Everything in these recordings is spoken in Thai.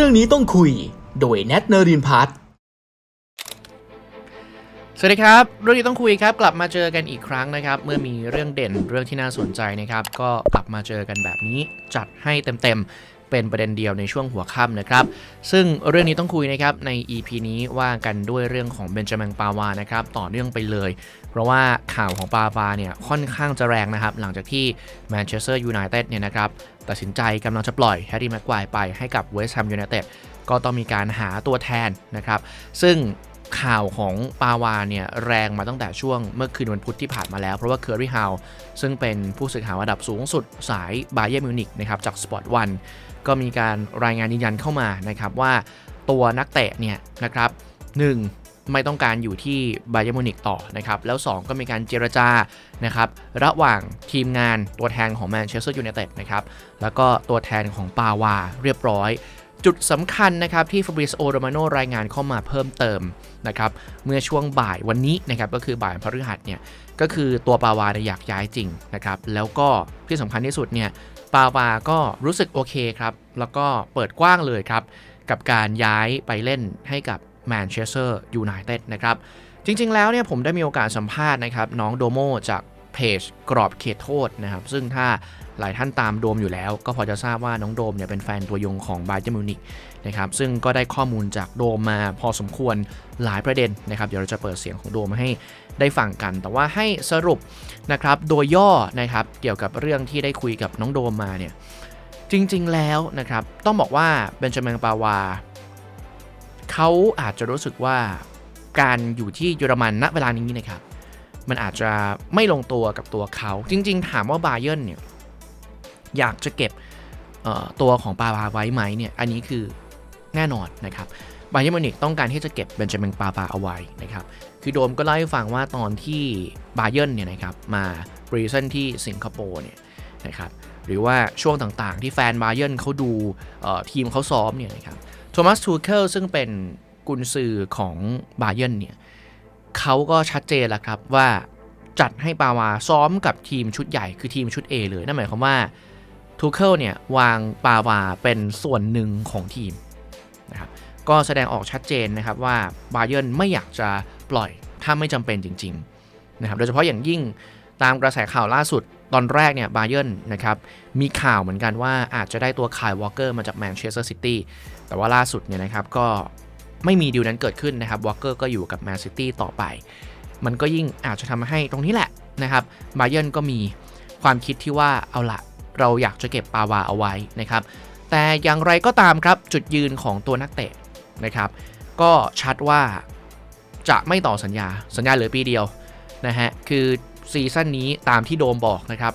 รื่องนี้ต้องคุย โดยแนทเนรินพัฒน์สวัสดีครับ เรื่องนี้ต้องคุยครับ กลับมาเจอกันอีกครั้งนะครับ เมื่อมีเรื่องเด่นเรื่องที่น่าสนใจนะครับ ก็กลับมาเจอกันแบบนี้จัดให้เต็มๆ เป็นประเด็นเดียวในช่วงหัวค่ำนะครับ ซึ่งเรื่องนี้ต้องคุยนะครับใน EP นี้ว่ากันด้วยเรื่องของเบนจามินปาวานะครับต่อเนื่องไปเลย เพราะว่าข่าวของปาวาเนี่ยค่อนข้างจะแรงนะครับ หลังจากที่แมนเชสเตอร์ยูไนเต็ดเนี่ยนะครับตัดสินใจกำลังจะปล่อยแฮร์รี่แม็กควายไปให้กับเวสต์แฮมยูไนเต็ดก็ต้องมีการหาตัวแทนนะครับ ซึ่ง ข่าวของปาวาเนี่ยแรงมาตั้งแต่ช่วงเมื่อคืนวันพุธที่ผ่านมาแล้ว เพราะว่าเคอร์รี่ฮาวซึ่งเป็นผู้สื่อข่าวระดับสูงสุดสายบาเย r n มิวนิกนะครับจาก Sport 1ก็มีการรายงานยืนยันเข้ามานะครับว่าตัวนักเตะเนี่ยนะครับหนึ่งไม่ต้องการอยู่ที่บาเย r n มิวนิกต่อนะครับแล้ว 2 ก็มีการเจรจานะครับระหว่างทีมงานตัวแทนของแมนเชสเตอร์ยูไนเต็ดนะครับแล้วก็ตัวแทนของปาวาเรียบร้อย จุดสำคัญนะครับที่ฟ a บริสโอโรมาโนรายงานเข้ามาเพิ่มเติมนะครับเมื่อช่วงบ่ายวันนี้นะครับก็คือบ่ายพฤหัสเนี่ยก็คือตัวปาวาอยากย้ายจริงนะครับแล้วก็ที่สำคัญที่สุดเนี่ยปาวาก็รู้สึกโอเคครับแล้วก็เปิดกว้างเลยครับกับการย้ายไปเล่นให้กับแมนเชสเตอร์ยูไนเต็ดนะครับจริง ๆ แล้วเนี่ยผมได้มีโอกาสสัมภาษณ์นะครับน้องโดโมจากเพจกรอบเขตโทษนะครับซึ่งถ้า หลายท่านตามโดมอยู่แล้ว ก็พอจะทราบว่าน้องโดมเนี่ยเป็นแฟนตัวยงของบา y เ r n มิวนิกนะครับซึ่งก็ได้ข้อมูลจากโดมมาพอสมควรหลายประเด็นนะครับเดี๋ยวเราจะเปิดเสียงของโดมมาให้ได้ฟังกัน แต่ว่าให้สรุปนะครับโดยย่อนะครับเกี่ยวกับเรื่องที่ได้คุยกับน้องโดมมาเนี่ยจริงๆแล้วนะครับต้องบอกว่าเบนจามินปาวาเขาอาจจะรู้สึกว่าการอยู่ที่เยอรมันณเวลานี้นะครับมันอาจจะไม่ลงตัวกับตัวเขา จริง ๆ ถามว่าบาเยิร์นเนี่ย อยากจะเก็บตัวของปาบาไว้ไหมเนี่ย อันนี้คือแน่นอนนะครับบาเยิร์มิวนิกต้องการที่จะเก็บเบนจามินปาบาเอาไว้นะครับ คือโดมก็เล่าให้ฟังว่าตอนที่บาเยิร์เนี่ยนะครับมาบริเซนที่สิงคโปร์เนี่ยนะครับ หรือว่าช่วงต่างๆ ที่แฟนบาเยิร์เขาดูทีมเขาซ้อมเนี่ยนะครับ โทมัส ทูเคิลซึ่งเป็นกุนซือของบาเยิร์เนี่ยเขาก็ชัดเจนแล้วครับว่าจัดให้ปาวาซ้อมกับทีมชุดใหญ่คือทีมชุด A เลย นั่นหมายความว่า ทูเคิลเนี่ยวางปาวาเป็นส่วนหนึ่งของทีมนะครับก็แสดงออกชัดเจนนะครับว่าบาเยิร์นไม่อยากจะปล่อยถ้าไม่จำเป็นจริงๆนะครับโดยเฉพาะอย่างยิ่งตามกระแสข่าวล่าสุดตอนแรกเนี่ยบาเยิร์นนะครับมีข่าวเหมือนกันว่าอาจจะได้ตัวคายวอลเกอร์มาจากแมนเชสเตอร์ซิตี้แต่ว่าล่าสุดเนี่ยนะครับก็ไม่มีดีลนั้นเกิดขึ้นนะครับวอลเกอร์ก็อยู่กับแมนซิตี้ต่อไป มันก็ยิ่งอาจจะทำให้ตรงนี้แหละนะครับบาเยิร์นก็มีความคิดที่ว่าเอาละ เราอยากจะเก็บปาวาเอาไว้นะครับ แต่อย่างไรก็ตามครับจุดยืนของตัวนักเตะนะครับ ก็ชัดว่าจะไม่ต่อสัญญาสัญญาเหลือปีเดียวนะฮะคือซีซั่นนี้ตามที่โดมบอกนะครับ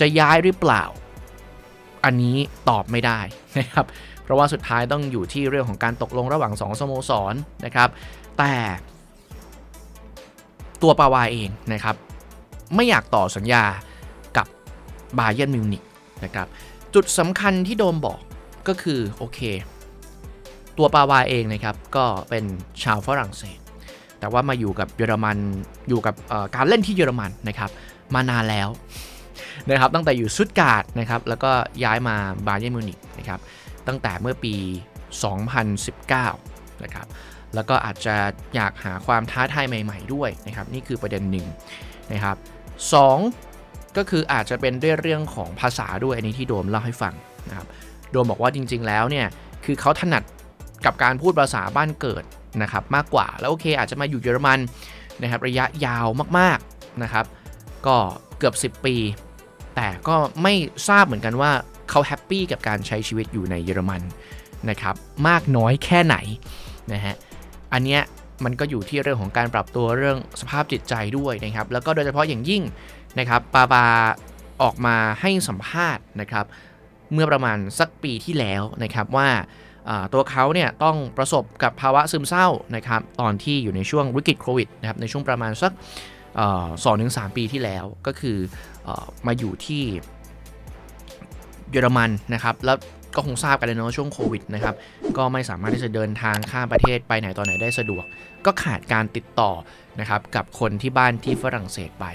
จะย้ายหรือเปล่า อันนี้ตอบไม่ได้นะครับ เพราะว่าสุดท้ายต้องอยู่ที่เรื่องของการตกลงระหว่าง 2สโมสรนะครับ แต่ตัวปาวาเองนะครับ ไม่อยากต่อสัญญากับบาเย r n มิวนิก นะครับจุดสำคัญที่โดมบอกก็คือโอเค ตัวปาวาเองนะครับก็เป็นชาวฝรั่งเศส แต่ว่ามาอยู่กับเยอรมันอยู่กับการเล่นที่เยอรมันนะครับมานานแล้วนะครับตั้งแต่อยู่ซุดการ์ดนะครับแล้วก็ย้ายมาบาเย r n มิวนิกนะครับตั้งแต่เมื่อปี 2019นะครับแล้วก็อาจจะอยากหาความท้าทายใหม่ ๆ ด้วยนะครับนี่คือประเด็นหนึ่งนะครับส ก็คืออาจจะเป็นด้วยเรื่องของภาษาด้วยอันนี้ที่โดมเล่าให้ฟังนะครับโดมบอกว่าจริง ๆ แล้วเนี่ยคือเขาถนัดกับการพูดภาษาบ้านเกิดนะครับมากกว่าแล้วโอเคอาจจะมาอยู่เยอรมันนะครับระยะยาวมากๆนะครับ ก็เกือบ 10 ปี แต่ก็ไม่ทราบเหมือนกันว่าเขาแฮปปี้กับการใช้ชีวิตอยู่ในเยอรมันนะครับมากน้อยแค่ไหนนะฮะอันเนี้ยมันก็อยู่ที่เรื่องของการปรับตัวเรื่องสภาพจิตใจด้วยนะครับ แล้วก็โดยเฉพาะอย่างยิ่ง นะครับปาบาออกมาให้สัมภาษณ์นะครับ เมื่อประมาณสักปีที่แล้วนะครับว่าตัวเขาเนี่ยต้องประสบกับภาวะซึมเศร้านะครับตอนที่อยู่ในช่วงวิกฤตโควิดนะครับในช่วงประมาณสักสองถึงสปีที่แล้วก็คืออมาอยู่ที่เยอรมันนะครับแล้วก็คงทราบกันเลยเนาะช่วงโควิดนะครับก็ไม่สามารถที่จะเดินทางข้ามประเทศไปไหนตอนไหนได้สะดวก ก็ขาดการติดต่อนะครับกับคนที่บ้านที่ฝรั่งเศสไป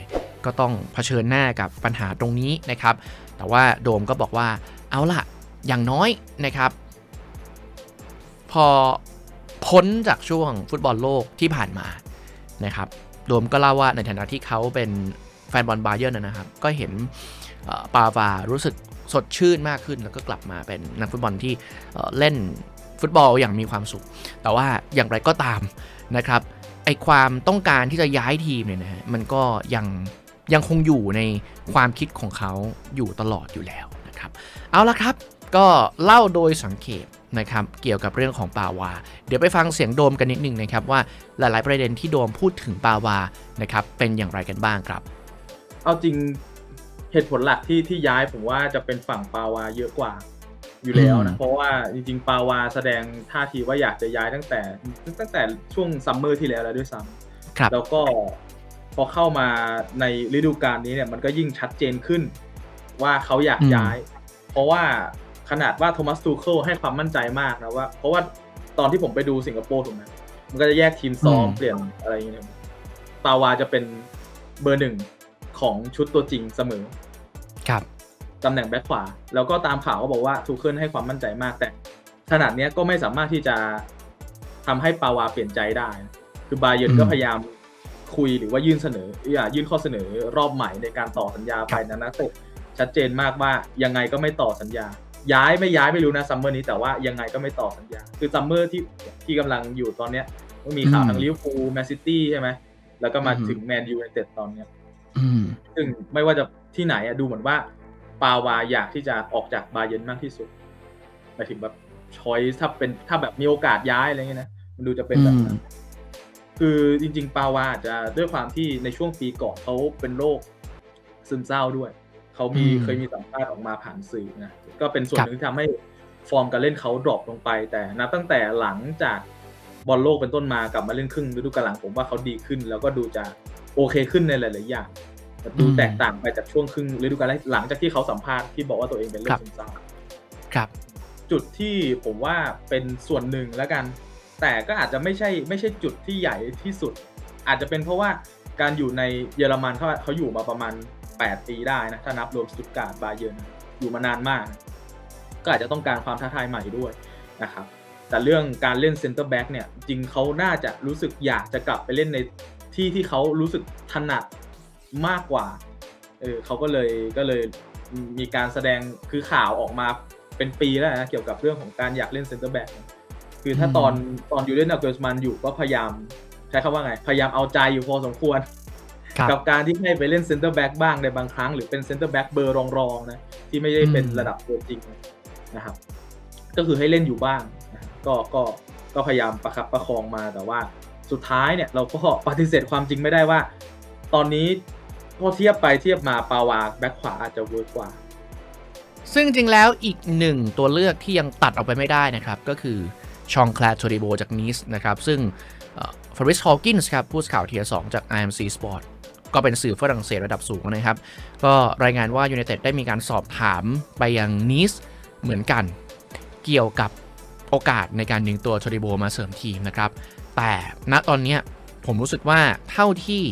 ก็ต้องเผชิญหน้ากับปัญหาตรงนี้นะครับ แต่ว่าโดมก็บอกว่าเอาล่ะอย่างน้อยนะครับ พอพ้นจากช่วงฟุตบอลโลกที่ผ่านมานะครับโดมก็เล่าว่าในฐานะที่เขาเป็นแฟนบอลบาเยิร์นะครับ ก็เห็นปาวารู้สึกสดชื่นมากขึ้นแล้วก็กลับมาเป็นนักฟุตบอลที่เอ่อเล่นฟุตบอลอย่างมีความสุข แต่ว่าอย่างไรก็ตามนะครับไอความต้องการที่จะย้ายทีมเนี่ยนะฮะมันก็ยัง ยังคงอยู่ในความคิดของเขาอยู่ตลอดอยู่แล้วนะครับ เอาละครับก็เล่าโดยสังเกตนะครับเกี่ยวกับเรื่องของปาวา เดี๋ยวไปฟังเสียงโดมกันนิดนึงนะครับว่าหลาย ๆ ประเด็นที่โดมพูดถึงปาวานะครับเป็นอย่างไรกันบ้างครับ เอาจริงเหตุผลหลักที่ที่ย้ายผมว่าจะเป็นฝั่งปาวาเยอะกว่าอยู่แล้วอืนะมเพราะว่าจริงๆปาวาแสดงท่าทีว่าอยากจะย้ายตั้งแต่ตั้งแต่ช่วงซัมเมอร์ที่แล้วแล้วด้วยซ้ครับำแล้วก็ พอเข้ามาในฤดูกาลนี้เนี่ยมันก็ยิ่งชัดเจนขึ้นว่าเขาอยากย้าย เพราะว่าขนาดว่าโทมัสตูเคิลให้ความมั่นใจมากนะว่า เพราะว่าตอนที่ผมไปดูสิงคโปร์ถูกไหมมันก็จะแยกทีมซ้อมอืมเปลี่ยนอะไรอย่างเงี้ยปาวาจะเป็นเบอร์หนึ่งของชุดตัวจริงเสมอ ครับตำแหน่งแบ็คขวา แล้วก็ตามข่าวก็บอกว่าทูเคิลให้ความมั่นใจมากแต่ขนาดเนี้ยก็ไม่สามารถที่จะทำให้ปาวาเปลี่ยนใจได้ คือบาเยิร์นอืมก็พยายาม คุยหรือว่ายื่นเสนออย่ายื่นข้อเสนอรอบใหม่ในการต่อสัญญาไปนะนักเตะชัดเจนมากว่ายังไงก็ไม่ต่อสัญญา ย้ายไม่ย้ายไม่รู้นะซัมเมอร์นี้แต่ว่ายังไงก็ไม่ต่อสัญญา คือซัมเมอร์ที่ที่กำลังอยู่ตอนเนี้ยก็มีข่าวอืมทางลิเวอร์พูลแมนซิตี้ใช่ไหมแล้วก็มาอือฮึถึงแมนยูไนเต็ดตอนเนี้ยอืมซึ่งไม่ว่าจะที่ไหนอะดูเหมือนว่าปาวาอยากที่จะออกจากบาเยิร์นมากที่สุดหมายถึงแบบชอยถ้าเป็นถ้าแบบมีโอกาสย้ายอะไรเงี้ยนะมันดูจะเป็นแบบนั้น คือจริง ๆ ปาวาอาจจะด้วยความที่ในช่วงปีก่อนเขาเป็นโรคซึมเศร้าด้วย เขามีอืมเคยมีสัมภาษณ์ออกมาผ่านสื่อนะก็เป็นส่วนครับหนึ่งที่ทำให้ฟอร์มการเล่นเขาดรอปลงไป แต่นับตั้งแต่หลังจากบอลโลกเป็นต้นมากลับมาเล่นครึ่งฤดูกาลหลังผมว่าเขาดีขึ้น แล้วก็ดูจะโอเคขึ้นในหลายๆอย่างดูอืมแตกต่างไปจากช่วงครึ่งฤดูกาลแรกหลังจากที่เขาสัมภาษณ์ที่บอกว่าตัวเองเป็นโรครัคบซึมเศร้า ครับ จุดที่ผมว่าเป็นส่วนหนึ่งแล้วกัน แต่ก็อาจจะไม่ใช่ไม่ใช่จุดที่ใหญ่ที่สุด อาจจะเป็นเพราะว่าการอยู่ในเยอรมันเขาเขาอยู่มาประมาณ 8 ปีได้นะ ถ้านับรวมสตุตการ์ดบาเยิร์นอยู่มานานมาก ก็อาจจะต้องการความท้าทายใหม่ด้วยนะครับแต่เรื่องการเล่นเซนเตอร์แบ็กเนี่ยจริงเขาน่าจะรู้สึกอยากจะกลับไปเล่นในที่ที่เขารู้สึกถนัดมากกว่าเออเขาก็เลยก็เลยมีการแสดงคือข่าวออกมาเป็นปีแล้วนะเกี่ยวกับเรื่องของการอยากเล่นเซนเตอร์แบ็ก คือถ้าอืมตอนตอนอยู่เล่นกับเกอร์สมันอยู่ก็พยายามใช้คำว่าไง พยายามเอาใจอยู่พอสมควรครับกับการที่ให้ไปเล่นเซนเตอร์แบ็กบ้างในบางครั้ง หรือเป็นเซนเตอร์แบ็กเบอร์รองๆนะที่ไม่ได้เป็นอืมระดับตัวจริงนะครับ ก็คือให้เล่นอยู่บ้างนะก็ก็ก็พยายามประคับประคองมาแต่ว่าสุดท้ายเนี่ยเราก็ปฏิเสธความจริงไม่ได้ว่า ตอนนี้พอเทียบไปเทียบมาปาวาแบ็คขวาอาจจะเวิร์กกว่า ซึ่งจริงแล้วอีกหนึ่งตัวเลือกที่ยังตัดออกไปไม่ได้นะครับ ก็คือ ชองแคลโทริโบจากนีสนะครับ ซึ่งฟริสฮอ w กินส์ครับผู้สื่อข่าวเทียร์2จาก IMC Sport ก็เป็นสื่อฝรั่งเศสระดับสูงนะครับ ก็รายงานว่ายู n นเต็ดได้มีการสอบถามไปยังนีสเหมือนกัน เกี่ยวกับโอกาสในการดึงตัวโทริโบมาเสริมทีมนะครับ แต่ณตอนนี้ผมรู้สึกว่าเท่าที่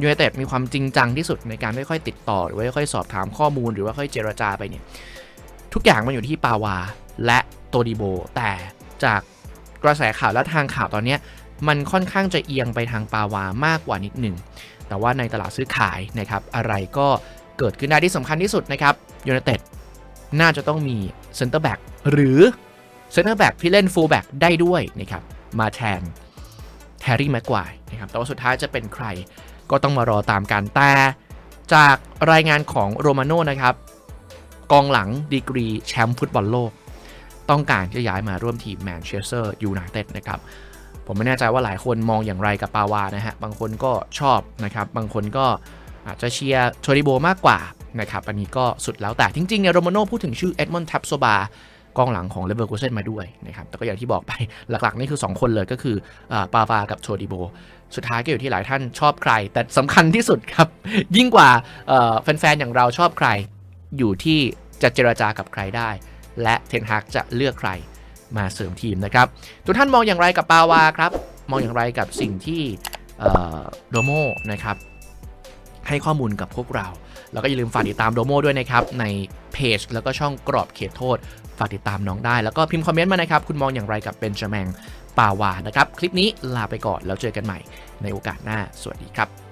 ยู n นเต็ดมีความจริงจังที่สุดในการไม่ค่อยติดต่อ หรือว่าค่อยสอบถามข้อมูลหรือว่าค่อยเจรจาไปเนี่ยทุกอย่างมันอยู่ที่ปาวาและโตดิโบ แต่ จากกระแสข่าวและทางข่าวตอนนี้มันค่อนข้างจะเอียงไปทางปาวามากกว่านิดหนึ่ง แต่ว่าในตลาดซื้อขายนะครับอะไรก็เกิดขึ้นได้ที่สำคัญที่สุดนะครับยู n นเต็ดน่าจะต้องมีเซนเตอร์แบ็กหรือเซนเตอร์แบ็กที่เล่นฟูลแบ็กได้ด้วยนะครับมาแทนแฮร์รี่แม็กควายนะครับแต่ว่าสุดท้ายจะเป็นใครก็ต้องมารอตามกันแต่จากรายงานของโรมาโน่นะครับ กองหลังดีกรีแชมป์ฟุตบอลโลก ต้องการจะย้ายมาร่วมทีมแมนเชสเตอร์ยูไนเต็ดนะครับผมไม่แน่ใจว่าหลายคนมองอย่างไรกับปาวานะฮะ บางคนก็ชอบนะครับ บางคนก็อาจจะเชียร์โชริโบมากกว่านะครับ อันนี้ก็สุดแล้วแต่จริงๆเนี่ยโรมาโน่พูดถึงชื่อเอ็ดมอนด์ทับโซบากองหลังของเลเวอร์คูเซนมาด้วยนะครับ แต่ก็อย่างที่บอกไปหลักๆ นี่คือ 2 คนเลยก็คืออปาวากับโชดิโบ สุดท้ายก็อยู่ที่หลายท่านชอบใคร แต่สำคัญที่สุดครับ ยิ่งกว่าแฟนๆอย่างเราชอบใคร อยู่ที่จะเจรจากับใครได้ และเทนฮากจะเลือกใครมาเสริมทีมนะครับ ทุกท่านมองอย่างไรกับปาวาครับ มองอย่างไรกับสิ่งที่โดโมนะครับให้ข้อมูลกับพวกเรา แล้วก็อย่าลืมฝากติดตามโดโมด้วยนะครับ ในเพจแล้วก็ช่องกรอบเขตโทษ ฝากติดตามน้องได้ แล้วก็พิมพ์คอมเมนต์มานะครับ คุณมองอย่างไรกับเบนจาแมงปาวานะครับ คลิปนี้ลาไปก่อนแล้วเจอกันใหม่ในโอกาสหน้า สวัสดีครับ